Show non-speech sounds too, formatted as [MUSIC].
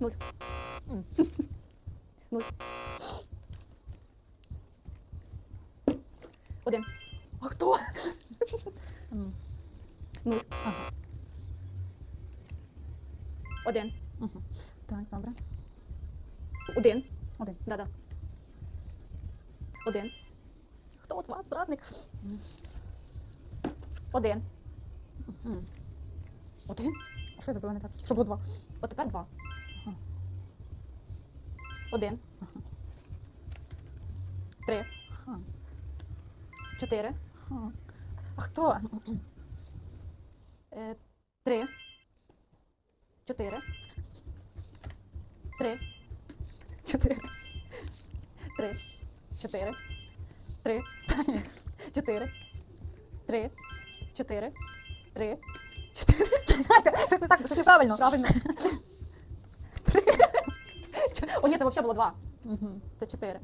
Нуль. Нуль. Один. А хто? Нуль. Ага. Один. Мгм. Так, добре. Один. Один. Да-да. Один. Хто от вас зрадник? Один. Один. А що я зробила не так? Що було два? От тепер два. Один. Три. Чотири. А хто? Е, Три. Чотири. Три. Чотири. Три. Чотири. Три. Чотири. Три. Чотири. Три. Чекайте, [LAUGHS] щось не так, щось неправильно. Правильно. О, ні, це взагалі було два. Це чотири.